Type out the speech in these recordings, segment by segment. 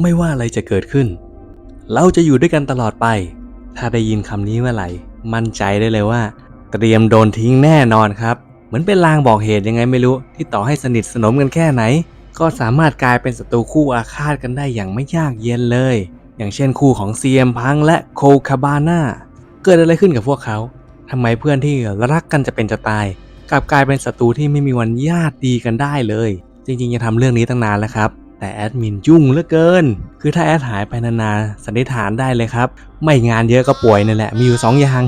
ไม่ว่าอะไรจะเกิดขึ้น เราจะอยู่ด้วยกันตลอดไป ถ้าได้ยินคำนี้เมื่อไหร่ มั่นใจได้เลยว่า เตรียมโดนทิ้งแน่นอนครับ เหมือนเป็นลางบอกเหตุยังไงไม่รู้ ที่ต่อให้สนิทสนมกันแค่ไหน ก็สามารถกลายเป็นศัตรูคู่อาฆาตกันได้อย่างไม่ยากเย็นเลย อย่างเช่นคู่ของเซียมพังและโคคาบาน่าเกิดอะไรขึ้นกับพวกเขาทำไมเพื่อนที่รักกันจะเป็นจะตายกลับกลายเป็นศัตรูที่ไม่มีวันญาติดีกันได้เลย จริงๆจะทำเรื่องนี้ตั้งนานแล้วครับ แต่แอดมินยุ่งเหลือเกิน คือถ้าแอดหายไปนานๆสันนิษฐานได้เลยครับ ไม่งานเยอะก็ป่วยนั่นแหละ มีอยู่สองอย่าง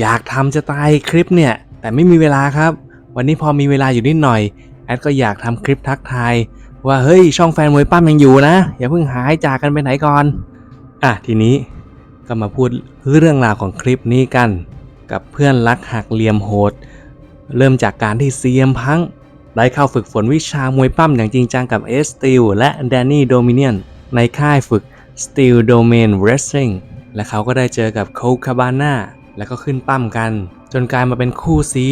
อยากทำจะตายคลิปเนี่ย แต่ไม่มีเวลาครับ วันนี้พอมีเวลาอยู่นิดหน่อย แอดก็อยากทำคลิปทักทาย ว่าเฮ้ยช่องแฟนมวยปั้มยังอยู่นะ อย่าเพิ่งหายจากกันไปไหนก่อน อะทีนี้ก็มาพูดเรื่องราวของคลิปนี้กัน กับเพื่อนรักหักเหลี่ยมโหด เริ่มจากการที่เซียมพัง ได้เข้าฝึกฝนวิชามวยปั้มอย่างจริงจังกับเอสติลและแดนนี่โดมิเนียนในค่ายฝึก Steel Domain Wrestling และเขาก็ได้เจอกับโคคาบาน่าแล้วก็ขึ้นปั้มกัน จนกลายมาเป็นคู่ซี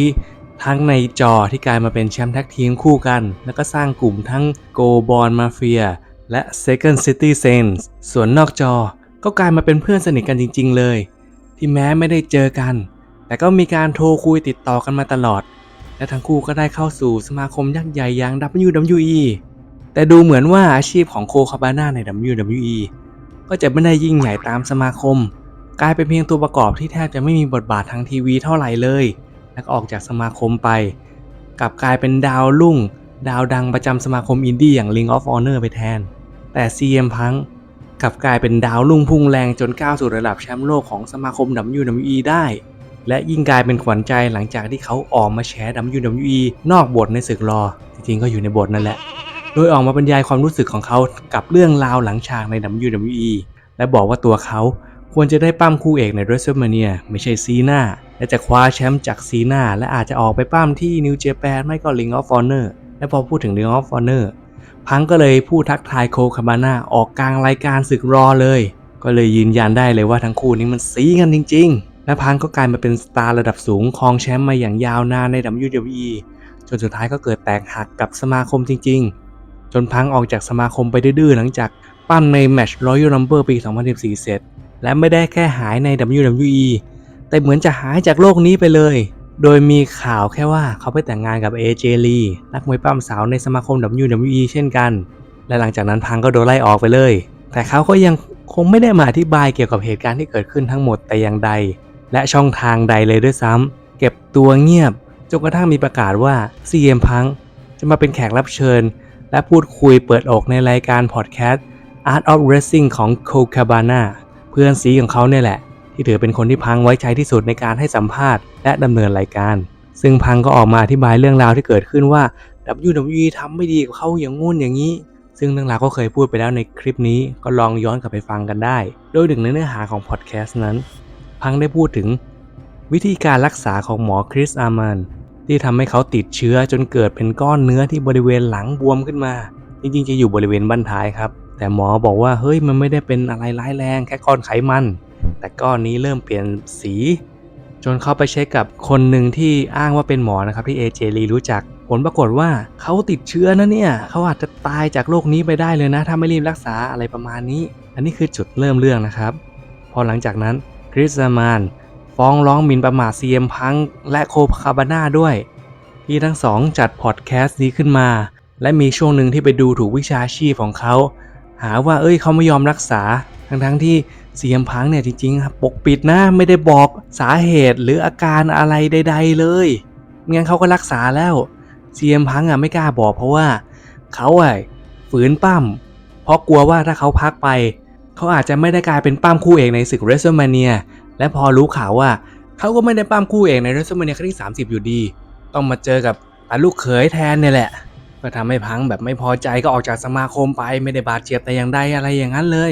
ทั้งในจอที่กลายมาเป็นแชมป์แท็กทีมคู่กัน แล้วก็สร้างกลุ่มทั้ง Go b o r n Mafia และ Second City Saints ส่วนนอกจอก็กลายมาเป็นเพื่อนสนิทกันจริง ๆ เลย ที่แม้ไม่ได้เจอกัน แต่ก็มีการโทรคุยติดต่อกันมาตลอด และทั้งคู่ก็ได้เข้าสู่สมาคมยักษ์ใหญ่อย่าง WWE แต่ดูเหมือนว่าอาชีพของโคคาบาน่าใน WWE ก็จะไม่ได้ยิ่งใหญ่ตามสมาคม กลายเป็นเพียงตัวประกอบที่แทบจะไม่มีบทบาททางทีวีเท่าไหร่เลย แล้วก็ออกจากสมาคมไปกลับกลายเป็นดาวรุ่ง ดาวดังประจำสมาคมอินดี้อย่าง Ring of Honor ไปแทน แต่ CM Punk กลับกลายเป็นดาวรุ่งพุ่งแรงจนก้าวสู่ระดับแชมป์โลกของสมาคม WWE ได้ และยิ่งกลายเป็นขวัญใจหลังจากที่เขาออกมาแชร์ WWE นอกบทในศึกรอ จริงๆก็อยู่ในบทนั่นแหละ โดยออกมาบรรยายความรู้สึกของเขากับเรื่องราวหลังฉากใน WWE และบอกว่าตัวเขาควรจะได้ปั้มคู่เอกใน WrestleMania ไม่ใช่ซีน่าและจะคว้าแชมป์จากซีน่าและอาจจะออกไปปั้มที่ New Japan ไม่ก็ Ring of Honor และพอพูดถึง Ring of Honor พังก็เลยพูดทักทายโคคาบาน่าออกกลางรายการศึกรอเลย ก็เลยยืนยันได้เลยว่าทั้งคู่นี้มันซีกันจริง ๆ และพังก็กลายมาเป็นสตาร์ระดับสูงครองแชมป์มาอย่างยาวนานใน WWE จนสุดท้ายก็เกิดแตกหักกับสมาคมจริง ๆ จนพังออกจากสมาคมไปดื้อหลังจากปั้มในแมตช์ Royal Rumble ปี 2014 เสร็จ และไม่ได้แค่หายใน WWE แต่เหมือนจะหายจากโลกนี้ไปเลย โดยมีข่าวแค่ว่าเขาไปแต่งงานกับ AJ Lee นักมวยปั้มสาวในสมาคม WWE เช่นกัน และหลังจากนั้นพังก็โดนไล่ออกไปเลย แต่เขาก็ยังคงไม่ได้มาอธิบายเกี่ยวกับเหตุการณ์ที่เกิดขึ้นทั้งหมดแต่อย่างใด และช่องทางใดเลยด้วยซ้ำเก็บตัวเงียบจนกระทั่งมีประกาศว่า CM Punk จะมาเป็นแขกรับเชิญ และพูดคุยเปิดอกในรายการพอดแคสต์ Art of Wrestling ของ c o c a b a n a เพื่อนซีของเขาเนี่ยแหละ ที่ถือเป็นคนที่พังไว้ใจที่สุดในการให้สัมภาษณ์ และดำเนินรายการ ซึ่งพังก็ออกมาอธิบายเรื่องราวที่เกิดขึ้นว่า WWE ทำไม่ดีกับเขาอย่างงู้นอย่างนี้ ซึ่งเรื่องราวก็เคยพูดไปแล้วในคลิปนี้ก็ลองย้อนกลับไปฟังกันได้ โดยหนึ่งในเนื้อหาของพอดแคสต์นั้น พังได้พูดถึง วิธีการรักษาของหมอคริสอาร์มันที่ทำให้เขาติดเชื้อจนเกิดเป็นก้อนเนื้อที่บริเวณหลังบวมขึ้นมา จริงๆ จะอยู่บริเวณบั้นท้ายครับ แต่หมอบอกว่าเฮ้ยมันไม่ได้เป็นอะไรร้ายแรงแค่ก้อนไขมัน แต่ก้อนนี้เริ่มเปลี่ยนสี จนเข้าไปเช็คกับคนหนึ่งที่อ้างว่าเป็นหมอนะครับที่เอเจลีรู้จัก ผลปรากฏว่าเขาติดเชื้อนะเนี่ยเขาอาจจะตายจากโรคนี้ไปได้เลยนะ ถ้าไม่รีบรักษาอะไรประมาณนี้ อันนี้คือจุดเริ่มเรื่องนะครับ พอหลังจากนั้น คริสซามานฟ้องร้องหมิ่นประมาทซีเอ็มพังและโคคาบาน่าด้วย ที่ทั้งสองจัดพอดแคสต์นี้ขึ้นมา และมีช่วงหนึ่งที่ไปดูถูกวิชาชีพของเขา หาว่าเอ้ยเขาไม่ยอมรักษา ทั้งทั้งๆที่เสียมพังเนี่ยจริงๆปกปิดนะไม่ได้บอกสาเหตุหรืออาการอะไรใด ๆ เลยงั้นเขาก็รักษาแล้วเสียมพังอะไม่กล้าบอกเพราะว่าเขาอะฝืนปั้มเพราะกลัวว่าถ้าเขาพักไป เขาอาจจะไม่ได้กลายเป็นปั้มคู่เอกในศึกเรสเซอร์มาเนียและพอรู้ข่าวว่าเขาก็ไม่ได้ปั้มคู่เอกในเรสเซอร์มาเนียครั้งที่ 30 อยู่ดี ต้องมาเจอกับตาลูกเขยแทนเนี่ยแหละ ก็ทำให้พังแบบไม่พอใจก็ออกจากสมาคมไปไม่ได้บาดเจ็บแต่อย่างใดอะไรอย่างนั้นเลย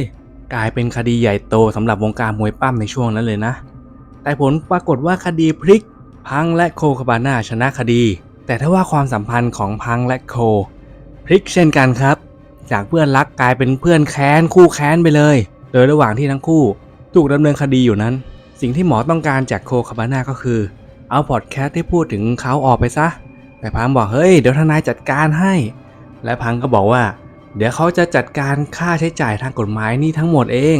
กลายเป็นคดีใหญ่โตสำหรับวงการมวยปั้มในช่วงนั้นเลยนะ แต่ผลปรากฏว่าคดีพลิก พังและโคคาบาน่าชนะคดี แต่ถ้าว่าความสัมพันธ์ของพังและโคพลิกเช่นกันครับ จากเพื่อนรักกลายเป็นเพื่อนแค้นคู่แค้นไปเลย โดยระหว่างที่ทั้งคู่ถูกดำเนินคดีอยู่นั้น สิ่งที่หมอต้องการจากโคคาบาน่าก็คือ เอาพอดแคสต์ที่พูดถึงเขาออกไปซะ แต่พังบอกเฮ้ยเดี๋ยวทนายจัดการให้ และพังก็บอกว่า เดี๋ยวเขาจะจัดการค่าใช้จ่ายทางกฎหมายนี่ทั้งหมดเอง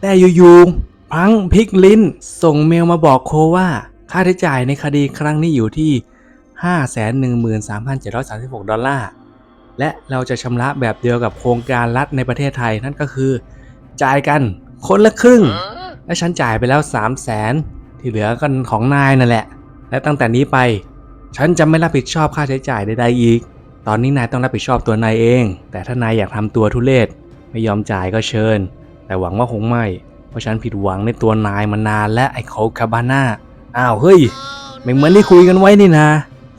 แต่อยู่ๆพังพลิกลิ้น ส่งเมลมาบอกโคว่า ค่าใช้จ่ายในคดีครั้งนี้อยู่ที่ 513,736 ดอลลาร์ และเราจะชำระแบบเดียวกับโครงการรัฐในประเทศไทยนั่นก็คือ จ่ายกันคนละครึ่ง และฉันจ่ายไปแล้ว3 0 0แสนที่เหลือกันของนายนั่นแหละ และตั้งแต่นี้ไป ฉันจะไม่รับผิดชอบค่าใช้จ่ายใดๆอีก ตอนนี้นายต้องรับผิดชอบตัวนายเอง แต่ถ้านายอยากทำตัวทุเลศไม่ยอมจ่ายก็เชิญ แต่หวังว่าคงไม่ เพราะฉันผิดหวังในตัวนายมานานและไอ้โคคาบาน่าอ้าวเฮ้ยไม่เหมือนที่คุยกันไว้นี่นะ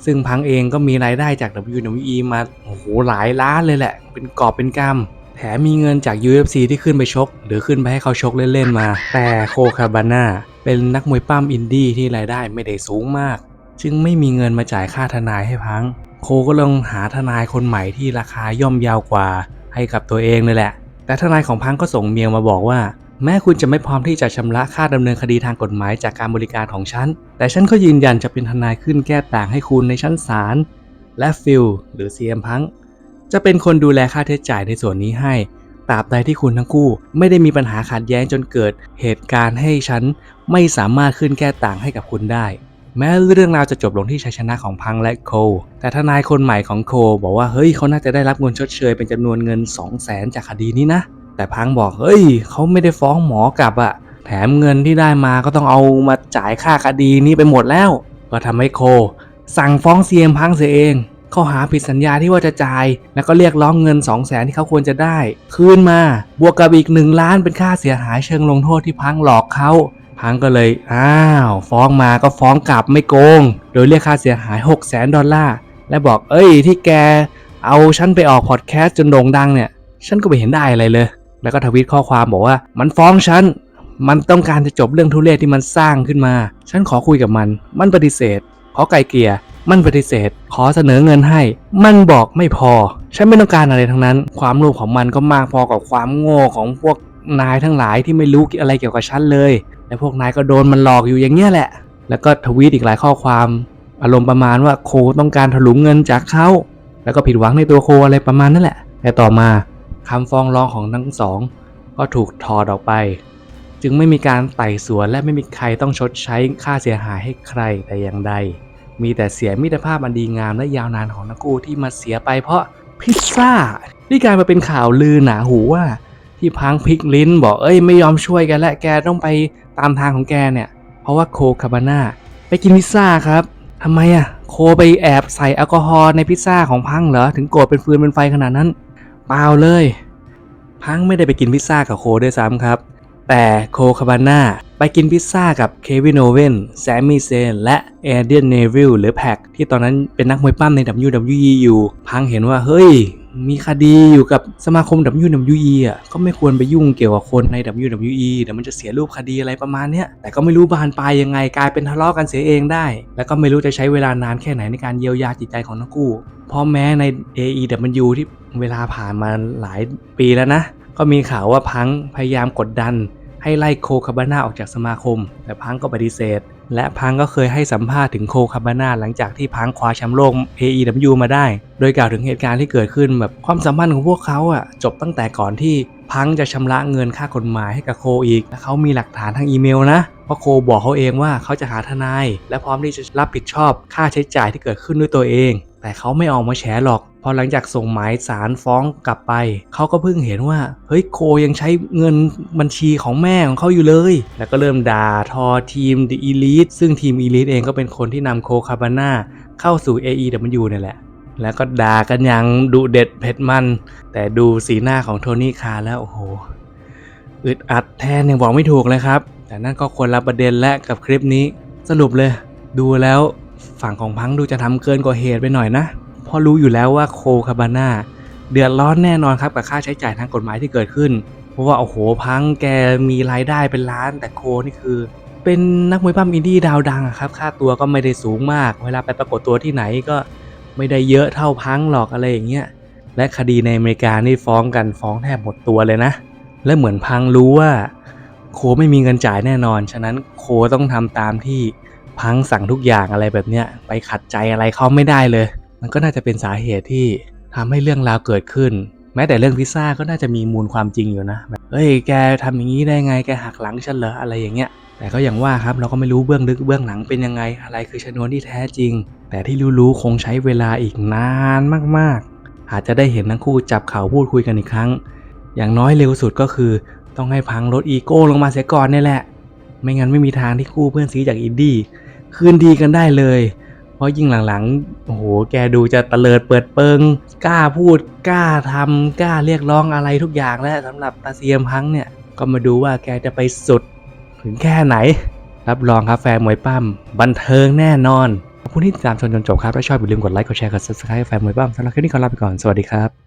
ซึ่งพังเองก็มีรายได้จาก WWE มาโอ้โหหลายล้านเลยแหละ เป็นกอบเป็นกำแถมมีเงินจาก UFC ที่ขึ้นไปชก หรือขึ้นไปให้เขาชกเล่น ๆ มา แต่โคคาบาน่าเป็นนักมวยปั้มอินดี้ที่รายได้ไม่ได้สูงมาก จึงไม่มีเงินมาจ่ายค่าทนายให้พัง โคก็ลองหาทนายคนใหม่ที่ราคาย่อมเยาวกว่าให้กับตัวเองเลยแหละ แต่ทนายของพังก็ส่งเมียมาบอกว่า แม้คุณจะไม่พร้อมที่จะชำระค่าดำเนินคดีทางกฎหมายจากการบริการของฉัน แต่ฉันก็ยืนยันจะเป็นทนายขึ้นแก้ต่างให้คุณในชั้นศาล และฟิลหรือ CM พังจะเป็นคนดูแลค่าใช้จ่ายในส่วนนี้ให้ ตราบใดที่คุณทั้งคู่ ไม่ได้มีปัญหาขัดแย้งจนเกิดเหตุการณ์ให้ฉันไม่สามารถขึ้นแก้ต่างให้กับคุณได้ แม้เรื่องราวจะจบลงที่ชัยชนะของพังและโค แต่ทนายคนใหม่ของโค บอกว่าเฮ้ยเขาน่าจะได้รับเงินชดเชยเป็นจำนวนเงิน 2 0 0แสนจากคดีนี้นะ แต่พังบอกเฮ้ยเขาไม่ได้ฟ้องหมอกลับอะแถมเงินที่ได้มาก็ต้องเอามาจ่ายค่าคดีนี้ไปหมดแล้ว ก็ทำให้โค สั่งฟ้องเซียมพังเสียเองข้อหาผิดสัญญาที่ว่าจะจ่าย แล้วก็เรียกร้องเงิน 2 0 0แสนที่เขาควรจะได้ คืนมา บวกกับอีก 1 ล้านเป็นค่าเสียหายเชิงลงโทษที่พังหลอกเขาพังก็เลย อ้าว ฟ้องมาก็ฟ้องกลับไม่โกง โดยเรียกค่าเสียหาย 6 0แสนดอลลาร์ และบอกเอ้ยที่แก เอาฉันไปออกพอดแคสต์จนโด่งดังเนี่ย ฉันก็ไม่เห็นได้อะไรเลย แล้วก็ทวีตข้อความบอกว่า มันฟ้องฉัน มันต้องการจะจบเรื่องทุเรศที่มันสร้างขึ้นมา ฉันขอคุยกับมัน มันปฏิเสธ ขอไกลเกลี่ย มันปฏิเสธ ขอเสนอเงินให้ มันบอกไม่พอ ฉันไม่ต้องการอะไรทั้งนั้น ความโลภของมันก็มากพอกับความโง่ของพวกนายทั้งหลายที่ไม่รู้อะไรเกี่ยวกับฉันเลย และพวกนายก็โดนมันหลอกอยู่อย่างเงี้ยแหละ แล้วก็ทวีตอีกหลายข้อความ อารมณ์ประมาณว่าโคต้องการถลุงเงินจากเขา แล้วก็ผิดหวังในตัวโคอะไรประมาณนั่นแหละ แต่ต่อมา คำฟ้องร้องของทั้งสอง ก็ถูกถอดออกไป จึงไม่มีการไต่สวนและไม่มีใครต้องชดใช้ค่าเสียหายให้ใครแต่อย่างใด มีแต่เสียมิตรภาพอันดีงามและยาวนานของนักกู้ที่มาเสียไปเพราะพิซซ่านี่กลายมาเป็นข่าวลือหนาหูว่า ที่พังพลิกลิ้นบอกเอ้ยไม่ยอมช่วยกันและแกต้องไปตามทางของแกเนี่ย เพราะว่าโคคาบาน่าไปกินพิซซ่าครับทำไมอะโคไปแอบใส่แอลกอฮอล์ในพิซซ่าของพังเหรอ ถึงโกรธเป็นฟืนเป็นไฟขนาดนั้น เปล่าเลย พังไม่ได้ไปกินพิซซ่ากับโคด้วยซ้ำครับ แต่โคคาบาน่าไปกินพิซซ่ากับเควินโอเวนแซมมี่เซน และเอเดียนเนวิลหรือแพ็กที่ตอนนั้นเป็นนักมวยปั้มใน WWE อยู่ พังเห็นว่าเฮ้ย มีคดีอยู่กับสมาคม WWE อะก็ไม่ควรไปยุ่งเกี่ยวกับคนใน WWE เดี๋ยวมันจะเสียรูปคดีอะไรประมาณเนี้ยแต่ก็ไม่รู้บานปลายยังไงกลายเป็นทะเลาะกันเสียเองได้ แล้วก็ไม่รู้จะใช้เวลานานแค่ไหนในการเยียวยาจิตใจของทั้งคู่เพราะแม้ใน AEW ที่เวลาผ่านมาหลายปีแล้วนะ ก็มีข่าวว่าพังพยายามกดดันให้ไล่โคคาบาน่าออกจากสมาคม แต่พังก็ปฏิเสธ และพังก็เคยให้สัมภาษณ์ถึงโคคาบาน่าหลังจากที่พังคว้าแชมป์โลก AEW มาได้ โดยกล่าวถึงเหตุการณ์ที่เกิดขึ้นแบบความสัมพันธ์ของพวกเขาอะจบตั้งแต่ก่อนที่พังจะชำระเงินค่ากฎหมายให้กับโคอีกและเขามีหลักฐานทางอีเมลนะเพราะโคบอกเขาเองว่าเขาจะหาทนาย และพร้อมที่จะรับผิดชอบค่าใช้จ่ายที่เกิดขึ้นด้วยตัวเอง แต่เขาไม่ออกมาแฉหรอก พอหลังจากส่งหมายสารฟ้องกลับไป เขาก็เพิ่งเห็นว่า เฮ้ยโคยังใช้เงินบัญชีของแม่ของเขาอยู่เลย แล้วก็เริ่มด่าทอทีม The Elite ซึ่งทีม Elite เองก็เป็นคนที่นำโคคาบาน่าเข้าสู่ AEW นี่ยแหละ แล้วก็ด่ากันอย่างดุเด็ดเผ็ดมัน แต่ดูสีหน้าของโทนี่คาร์แล้วโอ้โหอึดอัดแทนยังบอกไม่ถูกเลยครับ แต่นั่นก็ควรรับประเด็นและกับคลิปนี้ สรุปเลย ดูแล้วฝั่งของพังดูจะทำเกินกว่าเหตุไปหน่อยนะ ราะรู้อยู่แล้วว่าโคคาบาน่าเดือดร้อนแน่นอนครับกับค่าใช้จ่ายทางกฎหมายที่เกิดขึ้น เพราะว่าโอ้โหพังแกมีรายได้เป็นล้าน แต่โคนี่คือ เป็นนักมวยปั้มอินดี้ดาวดังครับค่าตัวก็ไม่ได้สูงมาก เวลาไปปรากฏตัวที่ไหนก็ไม่ได้เยอะเท่าพังหรอกอะไรอย่างเงี้ยและคดีในอเมริกานี่ฟ้องกันฟ้องแทบหมดตัวเลยนะ และเหมือนพังรู้ว่า โคไม่มีเงินจ่ายแน่นอน ฉะนั้นโคต้องทำตามที่พังสั่งทุกอย่างอะไรแบบเนี้ยไปขัดใจอะไรเขาไม่ได้เลย มันก็น่าจะเป็นสาเหตุที่ทำให้เรื่องราวเกิดขึ้น แม้แต่เรื่องพิซซ่าก็น่าจะมีมูลความจริงอยู่นะเฮ้ยแกทำอย่างนี้ได้ไงแกหักหลังฉันเหรออะไรอย่างเงี้ยแต่ก็อย่างว่าครับเราก็ไม่รู้เบื้องลึกเบื้องหลังเป็นยังไงอะไรคือชนวนที่แท้จริง แต่ที่รู้ๆคงใช้เวลาอีกนานมากๆ อาจจะได้เห็นทั้งคู่จับเข่าพูดคุยกันอีกครั้ง อย่างน้อยเร็วสุดก็คือ ต้องให้พังรถอีโก้ลงมาเสียก่อนนี่แหละ ไม่งั้นไม่มีทางที่คู่เพื่อนซีจากอินดี้คืนดีกันได้เลย ราะยิ่งหลังๆ โอ้โห แกดูจะตะเลิดเปิดเปิง กล้าพูด กล้าทำ กล้าเรียกร้องอะไรทุกอย่างแล้วสำหรับตาเซียมพังเนี่ย ก็มาดูว่าแกจะไปสุดถึงแค่ไหน รับรองครับแฟนมวยปั้ม บันเทิงแน่นอน ขอบคุณที่ติดตามชมจนจบครับ ถ้าชอบอย่าลืมกดไลค์ กดแชร์ กด subscribe แฟนมวยปั้มสำหรับคลิปนี้ขอลาไปก่อน สวัสดีครับ